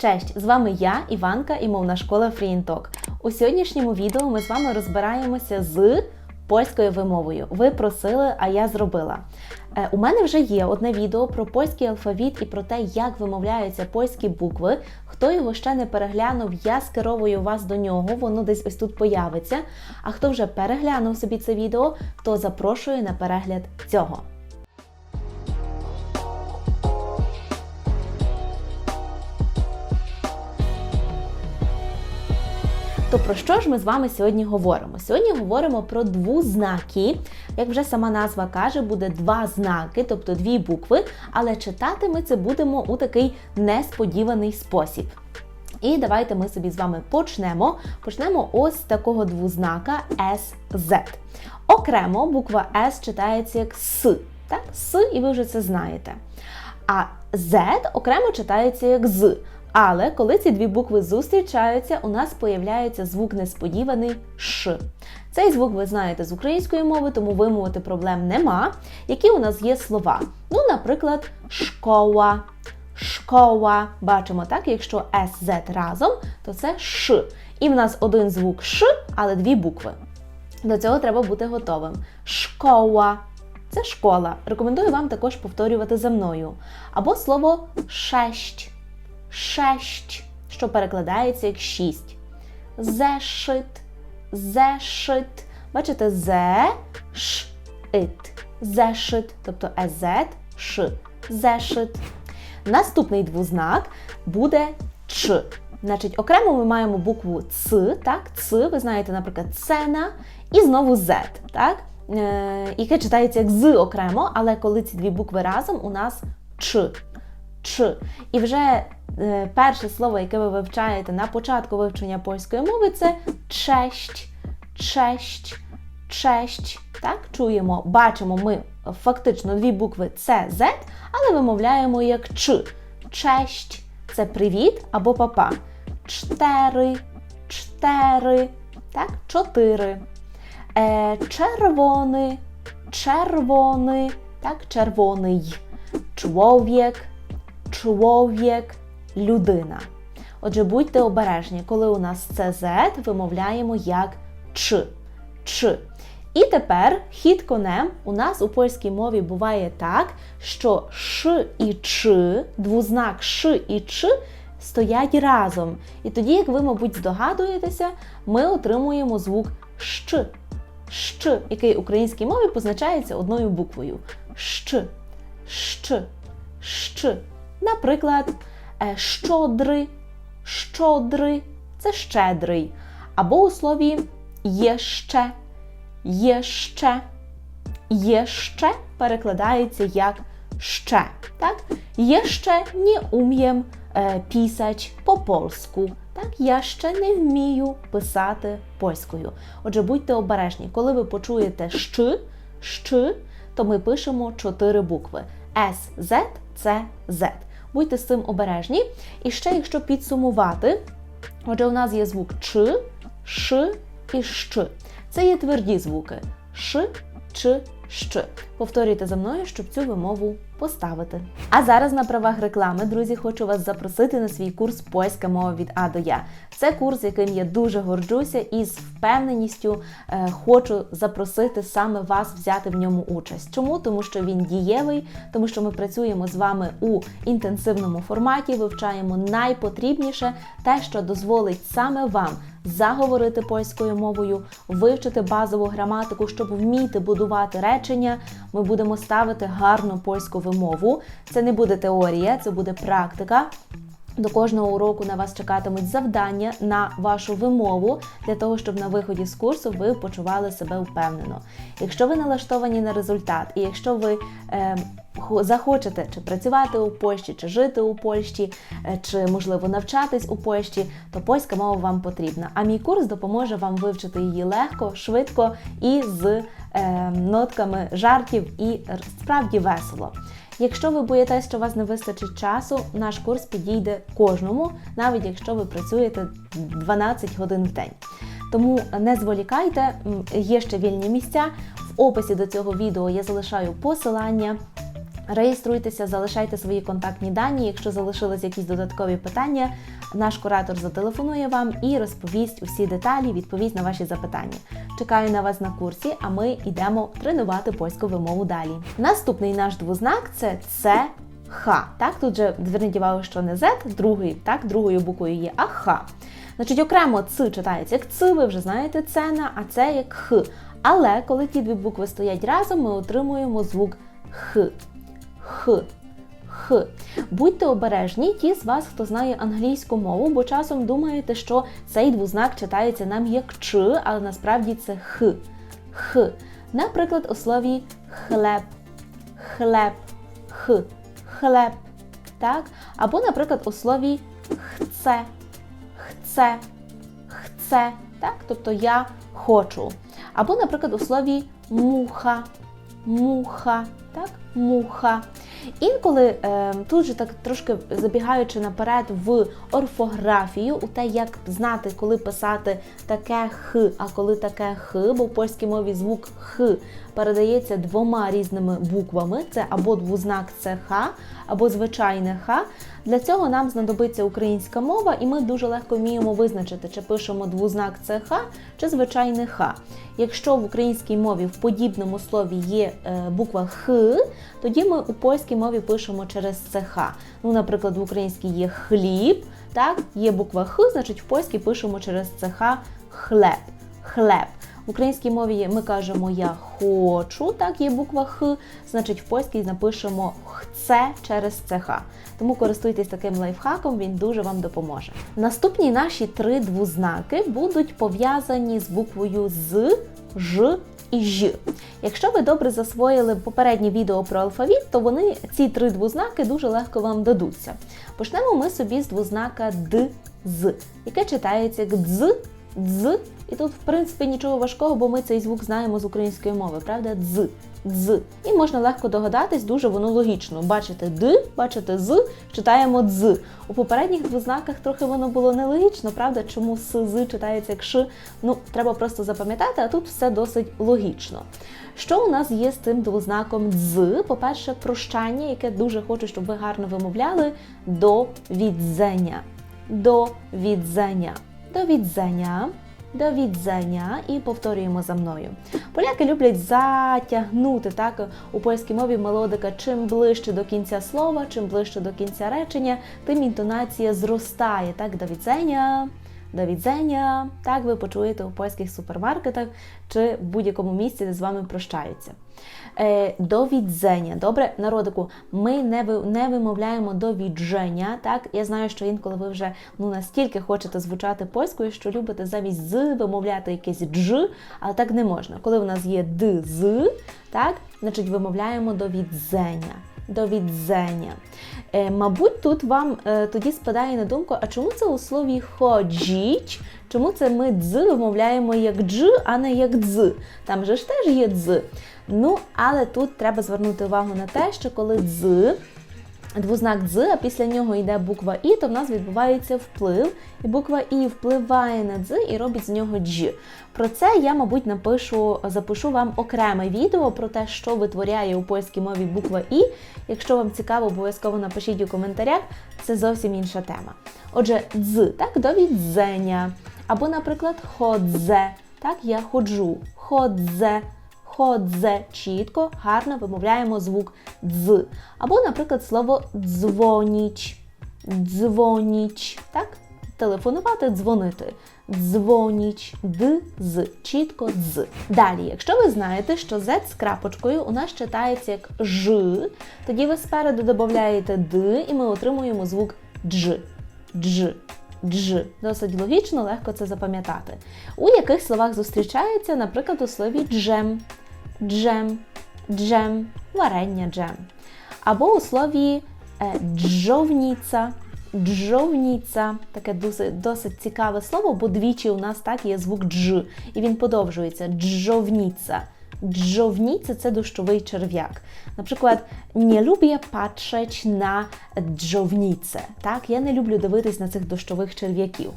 Честь! З вами я, Іванка і мовна школа FreeInTalk. У сьогоднішньому відео ми з вами розбираємося з польською вимовою. Ви просили, а я зробила. Е, У мене вже є одне відео про польський алфавіт і про те, як вимовляються польські букви. Хто його ще не переглянув, я скеровую вас до нього, воно десь ось тут появиться. А хто вже переглянув собі це відео, то запрошую на перегляд цього. То про що ж ми з вами сьогодні говоримо? Сьогодні говоримо про двузнаки. Як вже сама назва каже, буде два знаки, тобто дві букви, але читати ми це будемо у такий несподіваний спосіб. І давайте ми собі з вами почнемо. Почнемо ось з такого двузнака SZ. Окремо буква S читається як С. Так? С, і ви вже це знаєте. А Z окремо читається як з. Але коли ці дві букви зустрічаються, у нас появляється звук несподіваний Ш. Цей звук ви знаєте з української мови, тому вимовити проблем нема. Які у нас є слова? Ну, наприклад, школа, школа. Бачимо так, якщо СЗ разом, то це Ш. І в нас один звук Ш, але дві букви. До цього треба бути готовим. Школа. Це школа. Рекомендую вам також повторювати за мною. Або слово шесть. Шесть, що перекладається як шість. Зешит. Зешит. Бачите, зе, ш, ит. Зешит, тобто ез, ш. Зешит. Наступний двознак буде ч. Значить, окремо ми маємо букву Ц, так, Ц, ви знаєте, наприклад, цена, і знову Z, так, е, яке читається як з окремо, але коли ці дві букви разом, у нас Ч. Ч. І вже е, перше слово, яке ви вивчаєте на початку вивчення польської мови, це честь, честь, честь. Так, чуємо, бачимо ми фактично дві букви С, З, але вимовляємо як Ч. Честь це привіт або папа. Чтери, чтери, так, чотири. Е, червоний, червоний, так, червоний. Чоловік, чоловік, людина. Отже, будьте обережні, коли у нас це Z, вимовляємо як Ч. Ч. І тепер хід конем у нас у польській мові буває так, що Ш і Ч, двознак Ш і Ч стоять разом. І тоді, як ви, мабуть, здогадуєтеся, ми отримуємо звук Щ. Щ, який в українській мові позначається одною буквою. Щ. Щ. Щ. Наприклад, е, щодрий, щодрий це щедрий. Або у слові єще, єще, єще перекладається як ще. Так? Єще не умієм е, писać по польську. Так, я ще не вмію писати польською. Отже, будьте обережні, коли ви почуєте щ, щ, то ми пишемо чотири букви. С, З, Ц, З. Будьте з цим обережні. І ще, якщо підсумувати, отже, у нас є звук Ч, Ш і Щ. Це є тверді звуки Ш, Ч, Щ. Повторюйте за мною, щоб цю вимову поставити. А зараз на правах реклами, друзі, хочу вас запросити на свій курс Польська мова від А до Я. Це курс, яким я дуже горджуся і з впевненістю е, хочу запросити саме вас взяти в ньому участь. Чому? Тому що він дієвий, тому що ми працюємо з вами у інтенсивному форматі, вивчаємо найпотрібніше те, що дозволить саме вам заговорити польською мовою, вивчити базову граматику, щоб вміти будувати речення. Ми будемо ставити гарну польську вимову. Це не буде теорія, це буде практика. До кожного уроку на вас чекатимуть завдання на вашу вимову для того, щоб на виході з курсу ви почували себе впевнено. Якщо ви налаштовані на результат, і якщо ви е, захочете чи працювати у Польщі, чи жити у Польщі, е, чи можливо навчатись у Польщі, то польська мова вам потрібна. А мій курс допоможе вам вивчити її легко, швидко і з е, нотками жартів, і справді весело. Якщо ви боїтесь, що у вас не вистачить часу, наш курс підійде кожному, навіть якщо ви працюєте 12 годин в день. Тому не зволікайте, є ще вільні місця. В описі до цього відео я залишаю посилання. Реєструйтеся, залишайте свої контактні дані. Якщо залишились якісь додаткові питання, наш куратор зателефонує вам і розповість усі деталі, відповість на ваші запитання. Чекаю на вас на курсі, а ми йдемо тренувати польську вимову далі. Наступний наш двознак це це. Х. Так, тут же зверніть увагу, що не Z, другий, так, другою буквою є, а Х. Значить, окремо Ц читається як Ц, ви вже знаєте цена, а це як Х. Але коли ті дві букви стоять разом, ми отримуємо звук Х. Х. Х. Будьте обережні, ті з вас, хто знає англійську мову, бо часом думаєте, що цей двознак читається нам як Ч, але насправді це Х. Х. Наприклад, у слові хлеб, хлеб, х, хлеб. Так? Або, наприклад, у слові хце, хце, хце. Так? Тобто я хочу. Або, наприклад, у слові муха, муха, так? Муха. Інколи е, тут же так трошки забігаючи наперед в орфографію, у те, як знати, коли писати таке х, а коли таке х, бо в польській мові звук х передається двома різними буквами: це або двознак ЦХ, або звичайне х. Для цього нам знадобиться українська мова, і ми дуже легко вміємо визначити, чи пишемо двознак ЦХ, чи звичайне х. Якщо в українській мові в подібному слові є е, буква Х, тоді ми у польській мові пишемо через ЦХ. Ну, наприклад, в українській є хліб, так, є буква Х, значить в польській пишемо через ЦХ хлеб. хлеб. В українській мові ми кажемо я хочу, так, є буква Х, значить в польській напишемо хце через ЦХ. Тому користуйтесь таким лайфхаком, він дуже вам допоможе. Наступні наші три двознаки будуть пов'язані з буквою з, ж і ж. Якщо ви добре засвоїли попереднє відео про алфавіт, то вони ці три двознаки дуже легко вам дадуться. Почнемо ми собі з двознака д з, яке читається як дз, дз. І тут, в принципі, нічого важкого, бо ми цей звук знаємо з української мови, правда? Дз, дз. І можна легко догадатись, дуже воно логічно. Бачите д, бачите з, читаємо дз. У попередніх двознаках трохи воно було нелогічно, правда? Чому с з читається як ш? Ну, треба просто запам'ятати, а тут все досить логічно. Що у нас є з цим двознаком дз? По-перше, прощання, яке дуже хочу, щоб ви гарно вимовляли, до відзення. До відзення. До відзення. До відзення і повторюємо за мною. Поляки люблять затягнути так у польській мові мелодика. Чим ближче до кінця слова, чим ближче до кінця речення, тим інтонація зростає. Так, до відзення. До відзення. Так ви почуєте у польських супермаркетах чи в будь-якому місці, де з вами прощаються. Е, до відзення. Добре, народику, ми не, не вимовляємо до відження. Так, я знаю, що інколи ви вже ну настільки хочете звучати польською, що любите замість з вимовляти якесь дж, але так не можна. Коли в нас є д з, так, значить вимовляємо до відзення. До відзення. Е, мабуть, тут вам е, тоді спадає на думку, а чому це у слові ходжіч? Чому це ми дз вимовляємо як дж, а не як дз? Там же ж теж є дз. Ну, але тут треба звернути увагу на те, що коли дз, двознак дз, а після нього йде буква І, то в нас відбувається вплив, і буква І впливає на дз і робить з нього дж. Про це я, мабуть, напишу, запишу вам окреме відео про те, що витворяє у польській мові буква І. Якщо вам цікаво, обов'язково напишіть у коментарях, це зовсім інша тема. Отже, дз, так, до відзення. Або, наприклад, ходзе. Так, я ходжу. Ходзе. Ходзе чітко, гарно вимовляємо звук дз. Або, наприклад, слово дзвоніч. Дзвоніч. Так? Телефонувати, дзвонити. Дзвоніч, д, з, чітко дз. Далі, якщо ви знаєте, що Z з крапочкою у нас читається як ж, тоді ви спереду додаєте д, і ми отримуємо звук дж. Дж. Дж. Досить логічно, легко це запам'ятати. У яких словах зустрічається, наприклад, у слові джем, джем, джем, варення джем. Або у слові е, джовніця, джовніця. Таке досить, досить цікаве слово, бо двічі у нас так є звук дж, і він подовжується. Джовніця. Dżownica це дощовий черв'як. Наприклад, не люблю patrzeć на dżownicę. Так? Я не люблю дивитись на цих дощових черв'яків.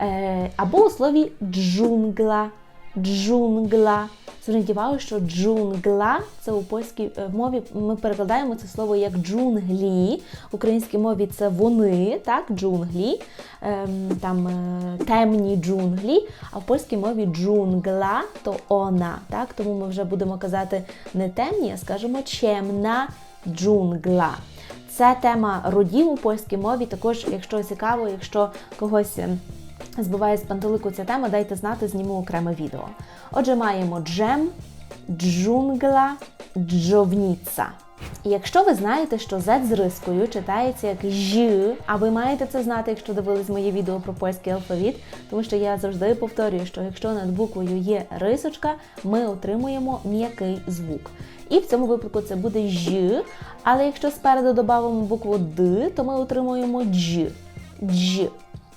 Е, або у слові джунгла, джунгла. Зверніть що джунгла це у польській е, мові. Ми перекладаємо це слово як джунглі. В українській мові це вони, так, джунглі, ем, там е, темні джунглі, а в польській мові джунгла то она. Так? Тому ми вже будемо казати не темні, а скажемо чемна джунгла. Це тема родів у польській мові. Також, якщо цікаво, якщо когось ем, збиває з пантелику ця тема, дайте знати, зніму окреме відео. Отже, маємо джем, джунгла, джовніца. І якщо ви знаєте, що Z з рискою читається як «ж», а ви маєте це знати, якщо дивились моє відео про польський алфавіт, тому що я завжди повторюю, що якщо над буквою є рисочка, ми отримуємо м'який звук. І в цьому випадку це буде «ж», але якщо спереду додамо букву Д, то ми отримуємо «дж», «дж»,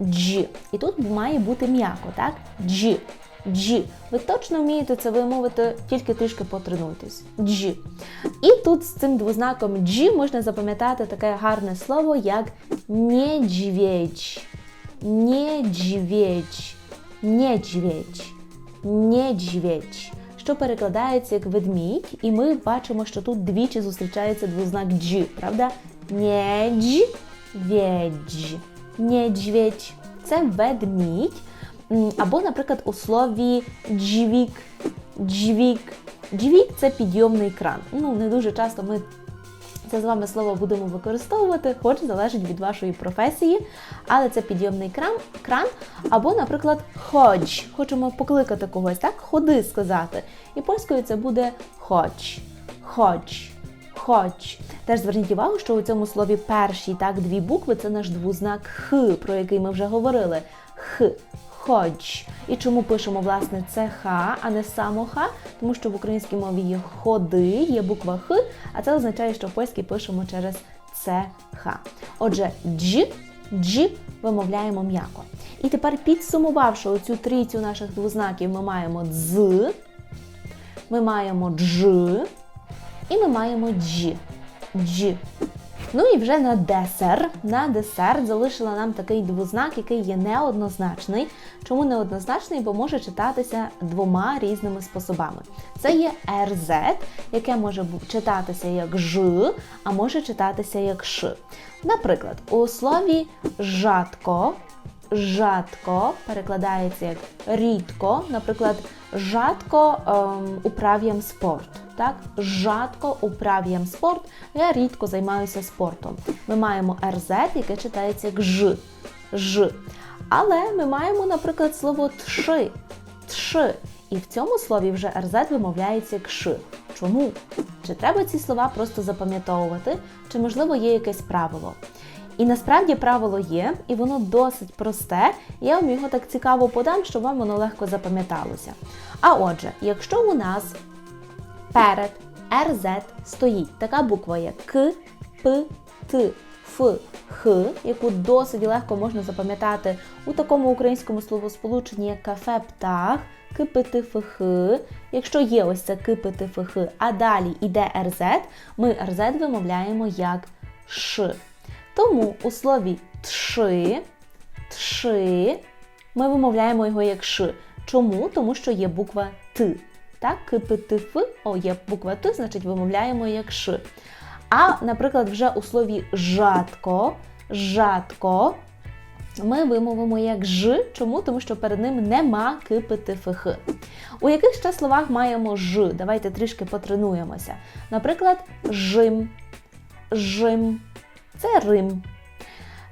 «дж». І тут має бути м'яко, так? «Дж». G. Ви точно вмієте це вимовити, тільки трішки потренуйтесь. G. І тут з цим двознаком G можна запам'ятати таке гарне слово, як недзвідь. Недзвідь. Недзвідь. Недзвідь. Що перекладається як ведмідь, і ми бачимо, що тут двічі зустрічається двознак G, правда? Недзвідь. Недзвідь. Це ведмідь. Або, наприклад, у слові джвік, джвік. Джвік це підйомний кран. Ну, не дуже часто ми це з вами слово будемо використовувати, хоч залежить від вашої професії, але це підйомний кран, кран. Або, наприклад, ходж. Хочемо покликати когось, так? Ходи сказати. І польською це буде ходж. Ходж. Ходж. Теж зверніть увагу, що у цьому слові перші так дві букви це наш двознак Х, про який ми вже говорили. Х ходж. І чому пишемо, власне, це ха, а не само ха? Тому що в українській мові є ходи, є буква Х, а це означає, що в польській пишемо через це. Отже, дж, дж вимовляємо м'яко. І тепер, підсумувавши оцю трійцю наших двознаків, ми маємо дз, ми маємо дж і ми маємо дж. Дж. Ну і вже на десер. На десерт залишила нам такий двознак, який є неоднозначний. Чому неоднозначний? Бо може читатися двома різними способами. Це є РЗ, яке може читатися як Ж, а може читатися як Ш. Наприклад, у слові жатко. Жатко перекладається як рідко, наприклад, жатко ем, управ'ям спорт так жадко управ'ям спорт. Я рідко займаюся спортом. Ми маємо РЗ, яке читається як Ж. Ж. Але ми маємо, наприклад, слово тши. Тши. І в цьому слові вже РЗ вимовляється як Ш. Чому? Чи треба ці слова просто запам'ятовувати, чи, можливо, є якесь правило? І насправді правило є, і воно досить просте. Я вам його так цікаво подам, щоб вам воно легко запам'яталося. А отже, якщо у нас перед РЗ стоїть така буква як К, П, Т, Ф, Х, яку досить легко можна запам'ятати у такому українському словосполученні, як кафе птах, КПТФХ. Якщо є ось це КПТФХ, а далі йде РЗ, ми РЗ вимовляємо як Ш. Тому у слові тши, тши ми вимовляємо його як Ш. Чому? Тому що є буква Т. Так, КПТФ, о, є буква Т, значить вимовляємо як Ш. А, наприклад, вже у слові жатко, жатко ми вимовимо як Ж. Чому? Тому що перед ним нема КПТФХ. У яких ще словах маємо Ж? Давайте трішки потренуємося. Наприклад, жим, жим. Це Рим.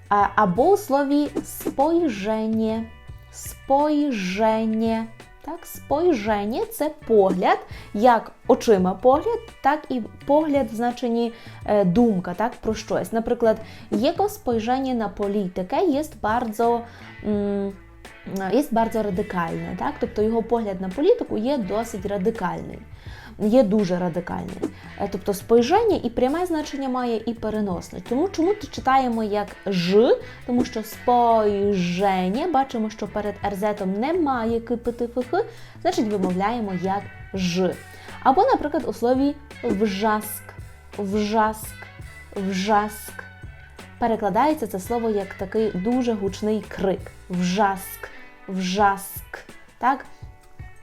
Або у слові спойження, спойження. Так, Спойження це погляд, як очима погляд, так і погляд в значенні е, думка, так, про щось. Наприклад, jego spojrzenie na politykę jest bardzo, jest bardzo radykalne. Так? Тобто його погляд на політику є досить радикальний є дуже радикальний. Е, тобто спойження і пряме значення має, і переносне. Тому чому тут читаємо як ж, тому що спойження, бачимо, що перед ерзетом немає КПТФХ, значить вимовляємо як ж. Або, наприклад, у слові вжаск, вжаск, вжаск. Перекладається це слово як такий дуже гучний крик. Вжаск, вжаск. Так?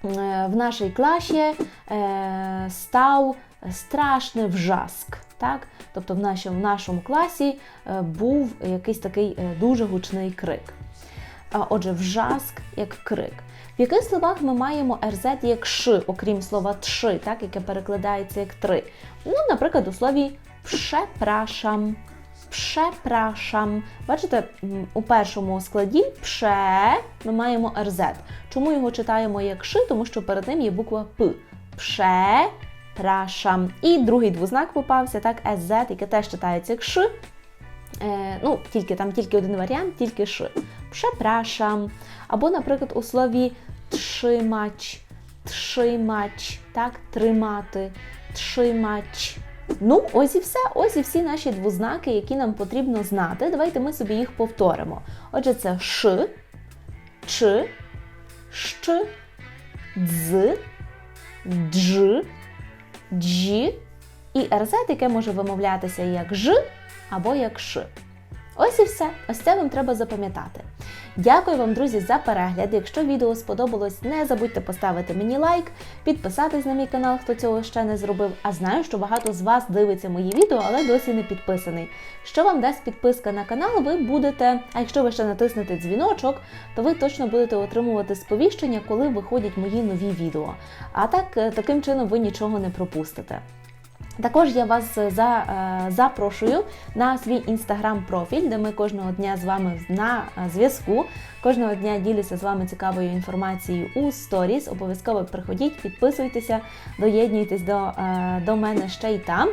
Е, в нашій класі е, став страшний вжаск. Так? Тобто в нашому, в нашому класі е, був якийсь такий дуже гучний крик. Отже, вжаск як крик. В яких словах ми маємо РЗ як ш, окрім слова тши, так, яке перекладається як три. Ну, наприклад, у слові пшепрашам. Пшепрашам. Бачите, у першому складі пше ми маємо РЗ. Чому його читаємо як ши? Тому що перед ним є буква П. Пшепрашам. І другий двознак попався, так, СЗ, яке теж читається як ш. Е, ну, тільки там тільки один варіант, тільки ш. Przepraszam. Або, наприклад, у слові trzymać, trzymać, так, тримати, trzymać. Ну, ось і все. Ось і всі наші двознаки, які нам потрібно знати. Давайте ми собі їх повторимо. Отже, це ш, ч, щ, дз, дж, дж і РЗ, яке може вимовлятися як ж або як ш. Ось і все. Ось це вам треба запам'ятати. Дякую вам, друзі, за перегляд. Якщо відео сподобалось, не забудьте поставити мені лайк, підписатись на мій канал, хто цього ще не зробив. А знаю, що багато з вас дивиться мої відео, але досі не підписаний. Що вам дасть підписка на канал, ви будете. А якщо ви ще натиснете дзвіночок, то ви точно будете отримувати сповіщення, коли виходять мої нові відео. А так, е, таким чином ви нічого не пропустите. Також я вас за, е, запрошую на свій інстаграм-профіль, де ми кожного дня з вами на е, зв'язку. Кожного дня ділюся з вами цікавою інформацією у сторіс. Обов'язково приходіть, підписуйтеся, доєднуйтесь до, е, до мене ще й там.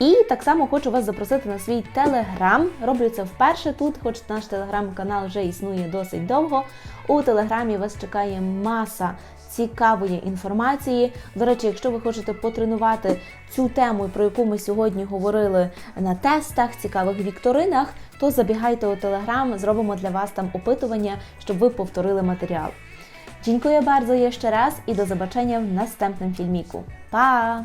І так само хочу вас запросити на свій телеграм. Роблю це вперше тут, хоч наш телеграм-канал вже існує досить довго. У телеграмі вас чекає маса цікавої інформації. До речі, якщо ви хочете потренувати цю тему, про яку ми сьогодні говорили на тестах, цікавих вікторинах, то забігайте у телеграм, зробимо для вас там опитування, щоб ви повторили матеріал. Dziękuję bardzo jeszcze raz i do zobaczenia w następnym filmiku. Pa!